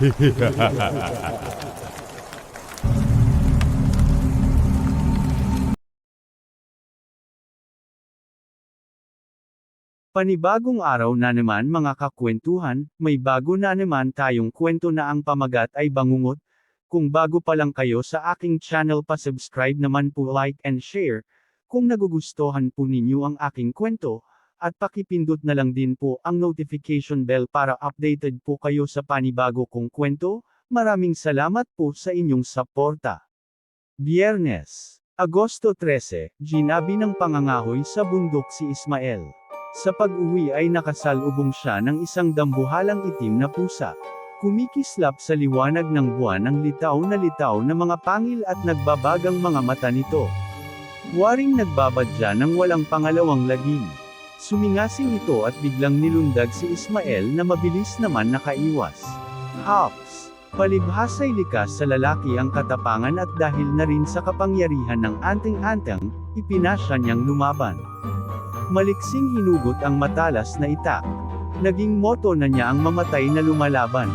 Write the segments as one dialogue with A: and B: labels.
A: Panibagong araw na naman mga kakwentuhan, may bago na naman tayong kwento na ang pamagat ay bangungot. Kung bago pa lang kayo sa aking channel pa-subscribe naman po like and share. Kung nagugustuhan po ninyo ang aking kwento, at pakipindot na lang din po ang notification bell para updated po kayo sa panibago kong kwento. Maraming salamat po sa inyong suporta. Biyernes, Agosto 13, ginabi ng pangangahoy sa bundok si Ismael. Sa pag-uwi ay nakasalubong siya ng isang dambuhalang itim na pusa. Kumikislap sa liwanag ng buwan ang litaw na litaw na mga pangil at nagbabagang mga mata nito. Waring nagbabadya ng walang pangalawang lagim. Sumingasing ito at biglang nilundag si Ismael na mabilis naman nakaiwas. Hops! Palibhasay likas sa lalaki ang katapangan at dahil na rin sa kapangyarihan ng anting-antang, ipinasya niyang lumaban. Maliksing hinugot ang matalas na itak. Naging moto na niya ang mamatay na lumalaban.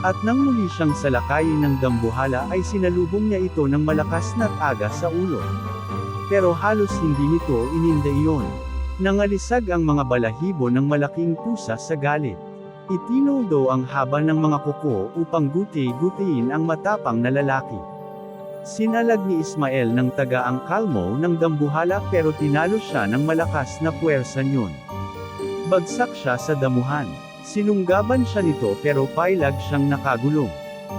A: At nang muli siyang salakayin ng dambuhala ay sinalubong niya ito ng malakas na aga sa ulo. Pero halos hindi nito ininda iyon. Nangalisag ang mga balahibo ng malaking pusa sa galit. Itinuldo ang haba ng mga kuko upang guti-gutiin ang matapang na lalaki. Sinalag ni Ismael ng taga ang kalmo ng dambuhala pero tinalo siya ng malakas na puwersa niyon. Bagsak siya sa damuhan. Sinunggaban siya nito pero pailag siyang nakagulong.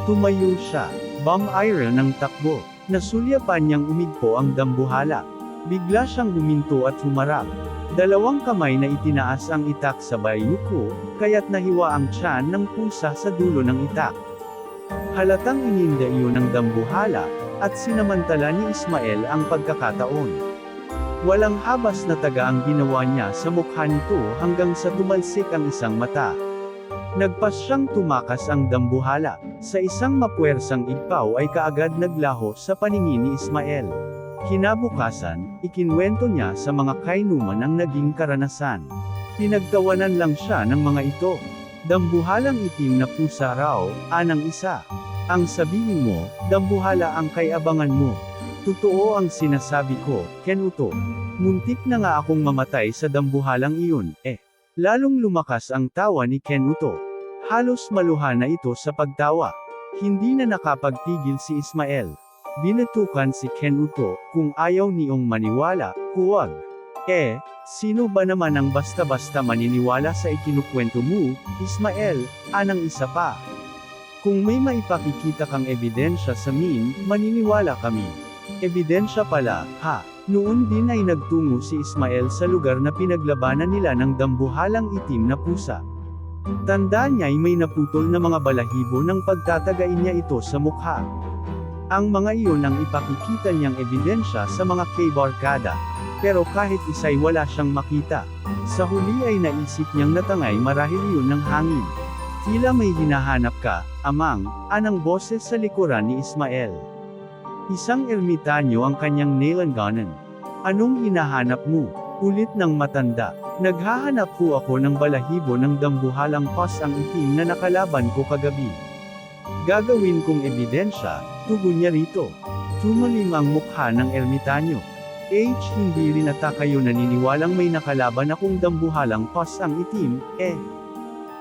A: Tumayo siya. Bomb iron ng takbo. Nasulyapan niyang umigpo ang dambuhala. Bigla siyang huminto at humarap. Dalawang kamay na itinaas ang itak sa bayuko, kaya't nahiwa ang tiyan ng pusa sa dulo ng itak. Halatang ininda iyon ng dambuhala, at sinamantala ni Ismael ang pagkakataon. Walang habas na taga ang ginawa niya sa mukha nito hanggang sa tumalsik ang isang mata. Nagpas siyang tumakas ang dambuhala, sa isang mapuwersang igpaw ay kaagad naglaho sa paningin ni Ismael. Kinabukasan, ikinwento niya sa mga kainuman ang naging karanasan. Pinagtawanan lang siya ng mga ito. Dambuhalang itim na pusa raw, anang isa. Ang sabihin mo, dambuhala ang kayabangan mo. Totoo ang sinasabi ko, Ken Uto. Muntik na nga akong mamatay sa dambuhalang iyon, eh. Lalong lumakas ang tawa ni Ken Uto. Halos maluha na ito sa pagtawa. Hindi na nakapagpigil si Ismael. Binatukan si Ken Uto, kung ayaw niyong maniwala, huwag. Eh, sino ba naman ang basta-basta maniniwala sa ikinukwento mo, Ismael, anang isa pa? Kung may maipakikita kang ebidensya sa min, maniniwala kami. Ebidensya pala, ha? Noon din ay nagtungo si Ismael sa lugar na pinaglabanan nila ng dambuhalang itim na pusa. Tanda niya ay may naputol na mga balahibo ng pagtatagain niya ito sa mukha. Ang mga iyon ang ipakikita niyang ebidensya sa mga K-barkada. Pero kahit isa'y wala siyang makita. Sa huli ay naisip niyang natangay marahil iyon ng hangin. Tila may hinahanap ka, amang, anang boses sa likuran ni Ismael. Isang ermitanyo ang kanyang nalanganan. Anong hinahanap mo? Ulit ng matanda. Naghahanap po ako ng balahibo ng dambuhalang pas ang itim na nakalaban ko kagabi. Gagawin kong ebidensya, tugon niya rito. Tumalim ang mukha ng ermitanyo. H. Hindi rin ata kayo naniniwalang may nakalaban akong dambuhalang pas ang itim, eh.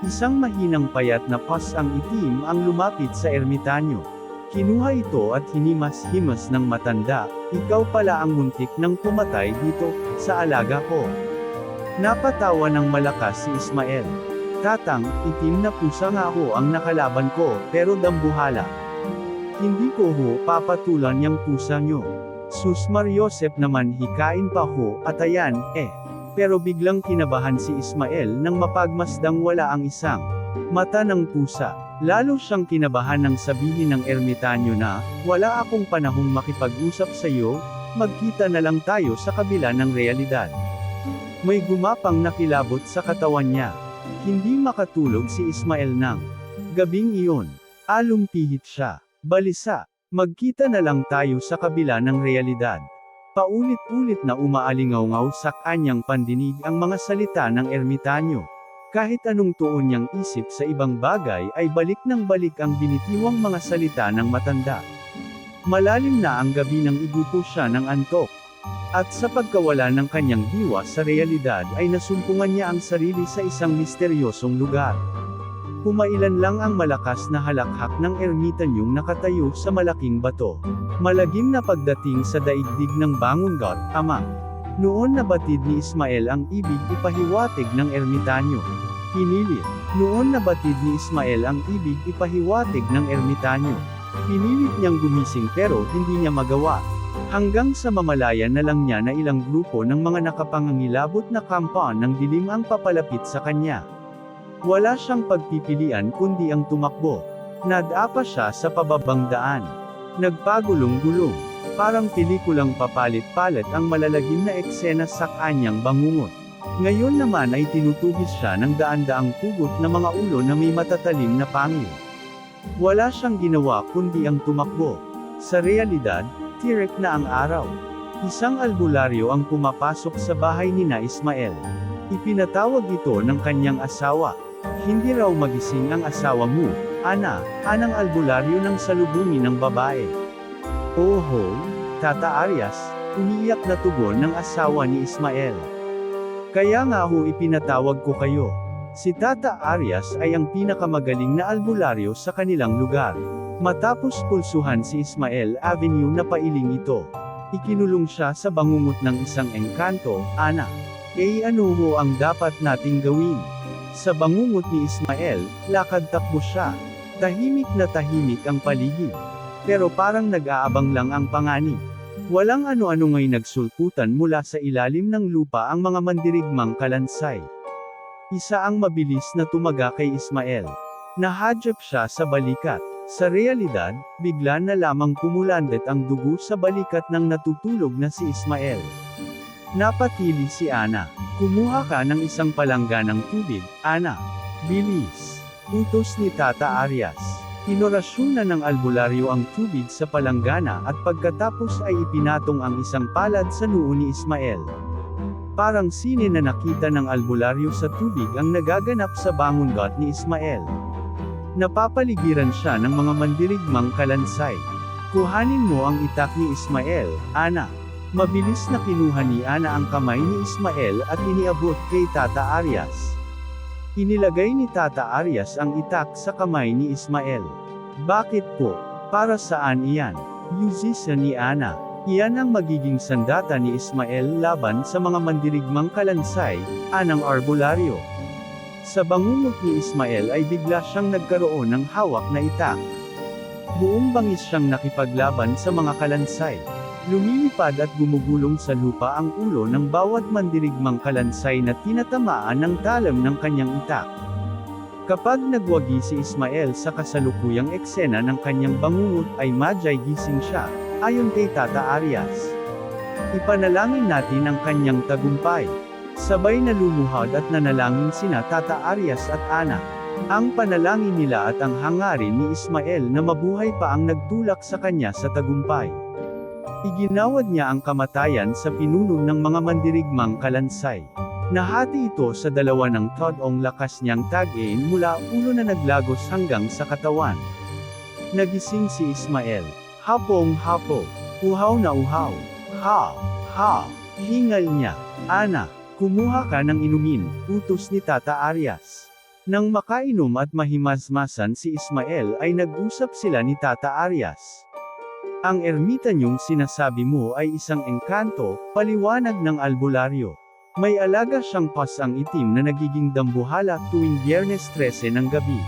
A: Isang mahinang payat na pas ang itim ang lumapit sa ermitanyo. Kinuha ito at hinimas-himas ng matanda, ikaw pala ang muntik ng pumatay dito, sa alaga ko. Napatawa ng malakas si Ismael. Tatang, itim na pusa nga ako ang nakalaban ko, pero dambuhala. Hindi ko ho papatulan yung pusa nyo. Sus Mariosep naman hikain pa ho, at ayan, eh. Pero biglang kinabahan si Ismael nang mapagmasdang wala ang isang mata ng pusa. Lalo siyang kinabahan nang sabihin ng ermitanyo na, wala akong panahong makipag-usap sa iyo, magkita na lang tayo sa kabila ng realidad. May gumapang nakilabot sa katawan niya. Hindi makatulog si Ismael nang gabing iyon. Alumpihit siya. Balisa, magkita na lang tayo sa kabila ng realidad. Paulit-ulit na umaalingaw sa kanyang pandinig ang mga salita ng ermitanyo. Kahit anong tuon niyang isip sa ibang bagay ay balik ng balik ang binitiwang mga salita ng matanda. Malalim na ang gabi nang igupo siya ng antok. At sa pagkawala ng kanyang diwa sa realidad ay nasumpungan niya ang sarili sa isang misteryosong lugar. Pumailan lang ang malakas na halakhak ng ermitanyong nakatayo sa malaking bato. Malagim na pagdating sa daigdig ng Bangungot, Ama. Noon nabatid ni Ismael ang ibig ipahiwatig ng ermitanyo. Pinilit. Noon nabatid ni Ismael ang ibig ipahiwatig ng ermitanyo. Pinilit niyang gumising pero hindi niya magawa. Hanggang sa mamalayan na lang niya na ilang grupo ng mga nakapangangilabot na kampan ng dilim ang papalapit sa kanya. Wala siyang pagpipilian kundi ang tumakbo. Nadapa siya sa pababang daan. Nagpagulong-gulong. Parang pelikulang papalit-palit ang malalagim na eksena sa kanyang bangungot. Ngayon naman ay tinutugis siya ng daan-daang pugot na mga ulo na may matatalim na pangil. Wala siyang ginawa kundi ang tumakbo. Sa realidad, tirek na ang araw. Isang albularyo ang pumapasok sa bahay ni na Ismael. Ipinatawag ito ng kanyang asawa. Hindi raw magising ang asawa mo, Ana, anang albularyo ng salubungin ng babae. Oho, Tata Arias, umiiyak na tugon ng asawa ni Ismael. Kaya nga ho ipinatawag ko kayo. Si Tata Arias ay ang pinakamagaling na albularyo sa kanilang lugar. Matapos pulsuhan si Ismael Avenue na pailing ito. Ikinulong siya sa bangungot ng isang engkanto, Ana. Eh ano ho ang dapat nating gawin? Sa bangungot ni Ismael, lakad takbo siya. Tahimik na tahimik ang paligid. Pero parang nag-aabang lang ang panganib. Walang ano-ano ngay nagsulputan mula sa ilalim ng lupa ang mga mandirigmang kalansay. Isa ang mabilis na tumaga kay Ismael. Nahadyap siya sa balikat. Sa realidad, bigla na lamang pumulandet ang dugo sa balikat ng natutulog na si Ismael. Napatili si Ana. Kumuha ka ng isang palangganang tubig, Ana. Bilis. Utos ni Tata Arias. Inorasyon na ng albularyo ang tubig sa palanggana at pagkatapos ay ipinatong ang isang palad sa noo ni Ismael. Parang sine na nakita ng albularyo sa tubig ang nagaganap sa bangungot ni Ismael. Napapaligiran siya ng mga mandirigmang kalansay. Kuhanin mo ang itak ni Ismael, Ana. Mabilis na kinuha ni Ana ang kamay ni Ismael at iniabot kay Tata Arias. Inilagay ni Tata Arias ang itak sa kamay ni Ismael. Bakit po? Para saan iyan? Yuzisa ni Ana. Iyan ang magiging sandata ni Ismael laban sa mga mandirigmang kalansay, anang arbularyo. Sa bangungot ni Ismael ay bigla siyang nagkaroon ng hawak na itak. Buong bangis siyang nakipaglaban sa mga kalansay. Lumilipad at gumugulong sa lupa ang ulo ng bawat mandirigmang kalansay na tinatamaan ng talam ng kanyang itak. Kapag nagwagi si Ismael sa kasalukuyang eksena ng kanyang bangungot ay madyay gising siya, ayon kay Tata Arias. Ipanalangin natin ang kanyang tagumpay. Sabay na lumuhad at nanalangin sina Tata Arias at Ana. Ang panalangin nila at ang hangarin ni Ismael na mabuhay pa ang nagtulak sa kanya sa tagumpay. Iginawad niya ang kamatayan sa pinuno ng mga mandirigmang kalansay. Nahati ito sa dalawa ng todong lakas niyang tag-in mula ulo na naglagos hanggang sa katawan. Nagising si Ismael. Hapong hapo. Uhaw na uhaw. Ha, ha. Hingal niya. Ana, kumuha ka ng inumin, utos ni Tata Arias. Nang makainom at mahimasmasan si Ismael ay nag-usap sila ni Tata Arias. Ang ermitanyong sinasabi mo ay isang engkanto, paliwanag ng albularyo. May alaga siyang pasang itim na nagiging dambuhala tuwing Biyernes 13 ng gabi.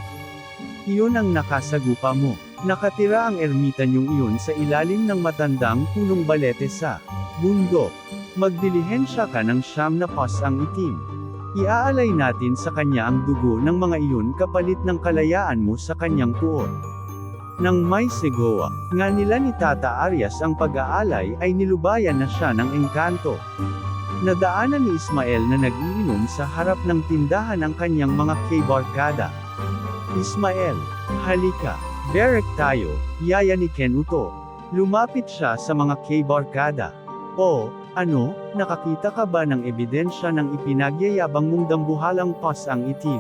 A: Iyon ang nakasagupa mo. Nakatira ang ermitanyong iyon sa ilalim ng matandang punong balete sa bundok. Magdilihensya ka ng siyam na pasang itim. Iaalay natin sa kanya ang dugo ng mga iyon kapalit ng kalayaan mo sa kanyang puot. Nang may segowa, nga nila ni Tata Arias ang pag-aalay ay nilubayan na siya ng engkanto. Nadaanan ni Ismael na nag-iinom sa harap ng tindahan ang kanyang mga K-barkada. Ismael, halika, Derek tayo, yaya ni Ken Uto. Lumapit siya sa mga K-barkada. O, Ano, nakakita ka ba ng ebidensya ng ipinagyayabang mong dambuhalang pas ang itim?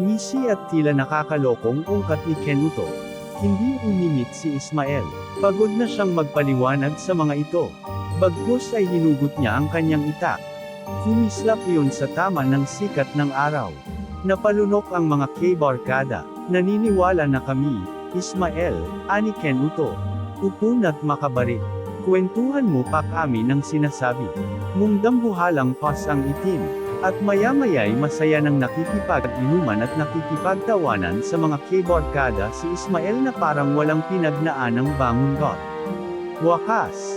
A: Ngisi at tila nakakalokong ungkat ni Kenuto. Hindi umimik si Ismael. Pagod na siyang magpaliwanag sa mga ito. Bagkus ay hinugot niya ang kanyang itak. Kumislap iyon sa tama ng sikat ng araw. Napalunok ang mga K-barkada. Naniniwala na kami, Ismael, ani Kenuto. Upunat makabarik. Kwentuhan mo pa kami ng sinasabi. Mong dambuhalang pas ang itim. At maya-maya'y masaya ng nakikipag-inuman at nakikipagtawanan sa mga K-barkada si Ismael na parang walang pinagnaan ng bangon got. Wakas,